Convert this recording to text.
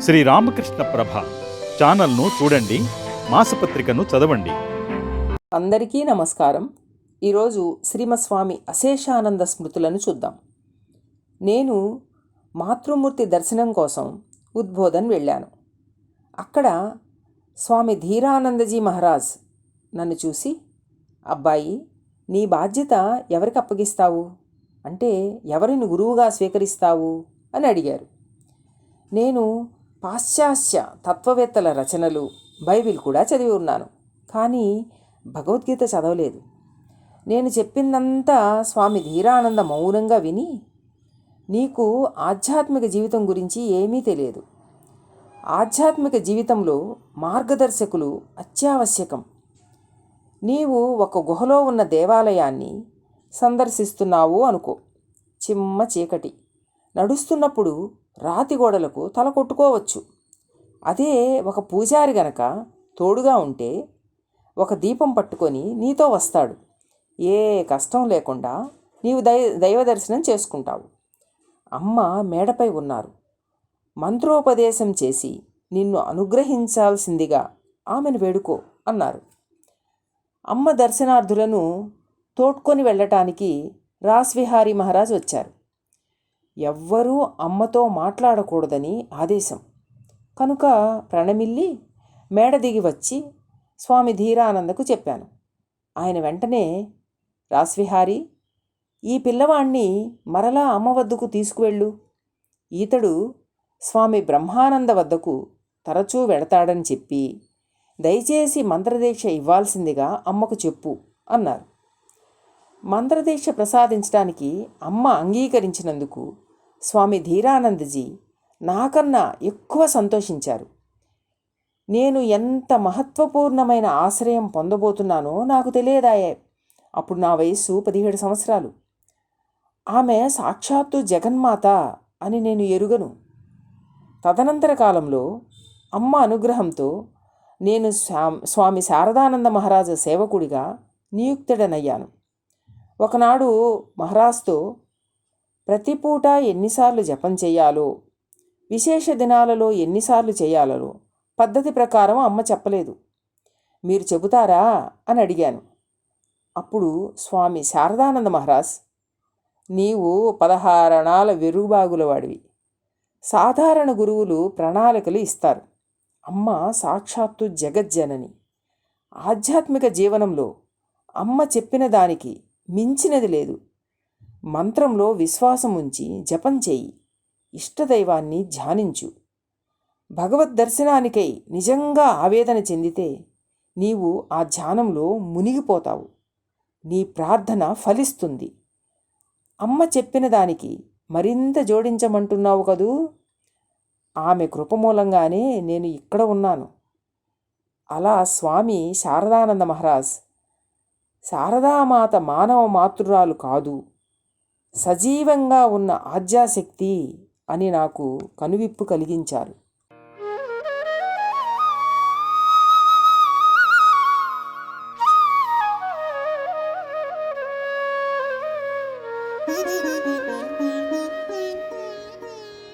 శ్రీ రామకృష్ణ ప్రభ ఛానల్ను చూడండి మాసపత్రికను చదవండి. అందరికీ నమస్కారం. ఈరోజు శ్రీమస్వామి అశేషానంద స్మృతులను చూద్దాం. నేను మాతృమూర్తి దర్శనం కోసం ఉద్బోధన్ వెళ్ళాను. అక్కడ స్వామి ధీరానందజీ మహారాజ్ నన్ను చూసి అబ్బాయి నీ బాధ్యత ఎవరికి అప్పగిస్తావు? అంటే ఎవరిని గురువుగా స్వీకరిస్తావు? అని అడిగారు. నేను పాశ్చాత్య తత్వవేత్తల రచనలు బైబిల్ కూడా చదివి ఉన్నాను. కానీ భగవద్గీత చదవలేదు. నేను చెప్పిందంతా స్వామి ధీరానంద మౌనంగా విని నీకు ఆధ్యాత్మిక జీవితం గురించి ఏమీ తెలియదు. ఆధ్యాత్మిక జీవితంలో మార్గదర్శకులు అత్యావశ్యకం. నీవు ఒక గుహలో ఉన్న దేవాలయాన్ని సందర్శిస్తున్నావు అనుకో. చిమ్మ చీకటి. నడుస్తున్నప్పుడు రాతి గోడలకు తల కొట్టుకోవచ్చు. అదే ఒక పూజారి గనక తోడుగా ఉంటే ఒక దీపం పట్టుకొని నీతో వస్తాడు. ఏ కష్టం లేకుండా నీవు దై దైవ దర్శనం చేసుకుంటావు. అమ్మ మేడపై ఉన్నారు. మంత్రోపదేశం చేసి నిన్ను అనుగ్రహించాల్సిందిగా ఆమెను వేడుకో అన్నారు. అమ్మ దర్శనార్థులను తోడ్కొని వెళ్ళటానికి రాస్విహారీ మహారాజ్ వచ్చారు. ఎవ్వరూ అమ్మతో మాట్లాడకూడదని ఆదేశం. కనుక ప్రణమిల్లి మేడ దిగి వచ్చి స్వామి ధీరానందకు చెప్పాను. ఆయన వెంటనే రాస్విహారి ఈ పిల్లవాణ్ణి మరలా అమ్మ వద్దకు తీసుకువెళ్ళు. ఈతడు స్వామి బ్రహ్మానంద వద్దకు తరచూ వెడతాడని చెప్పి దయచేసి మంత్రదీక్ష ఇవ్వాల్సిందిగా అమ్మకు చెప్పు అన్నారు. మంత్రదీక్ష ప్రసాదించడానికి అమ్మ అంగీకరించినందుకు స్వామి ధీరానందజీ నాకన్నా ఎక్కువ సంతోషించారు. నేను ఎంత మహత్వపూర్ణమైన ఆశ్రయం పొందబోతున్నానో నాకు తెలియదాయే. అప్పుడు నా వయస్సు పదిహేడు సంవత్సరాలు. ఆమె సాక్షాత్తు జగన్మాత అని నేను ఎరుగను. తదనంతర కాలంలో అమ్మ అనుగ్రహంతో నేను స్వా- స్వామి శారదానంద మహారాజు సేవకుడిగా నియుక్తుడనయ్యాను. ఒకనాడు మహారాజ్తో ప్రతి పూట ఎన్నిసార్లు జపం చేయాలో? విశేష దినాలలో ఎన్నిసార్లు చేయాలలో పద్ధతి ప్రకారం అమ్మ చెప్పలేదు. మీరు చెబుతారా? అని అడిగాను. అప్పుడు స్వామి శారదానంద మహారాజ్ నీవు పదహారణాల వెరుగుబాగుల వాడివి సాధారణ గురువులు ప్రణాళికలు ఇస్తారు. అమ్మ సాక్షాత్తు జగజ్జనని. ఆధ్యాత్మిక జీవనంలో అమ్మ చెప్పిన దానికి మించినది లేదు. మంత్రంలో విశ్వాసం ఉంచి జపం చేయి. ఇష్టదైవాన్ని ధ్యానించు. భగవద్ దర్శనానికై నిజంగా ఆవేదన చెందితే నీవు ఆ ధ్యానంలో మునిగిపోతావు. నీ ప్రార్థన ఫలిస్తుంది. అమ్మ చెప్పిన దానికి మరింత జోడించమంటున్నావు కదూ? ఆమె కృప మూలంగానే నేను ఇక్కడ ఉన్నాను. అలా స్వామి శారదానంద మహారాజ్ శారదామాత మానవ మాతృరాలు కాదు. సజీవంగా ఉన్న ఆజ్యాశక్తి అని నాకు కనువిప్పు కలిగించారు Thank you.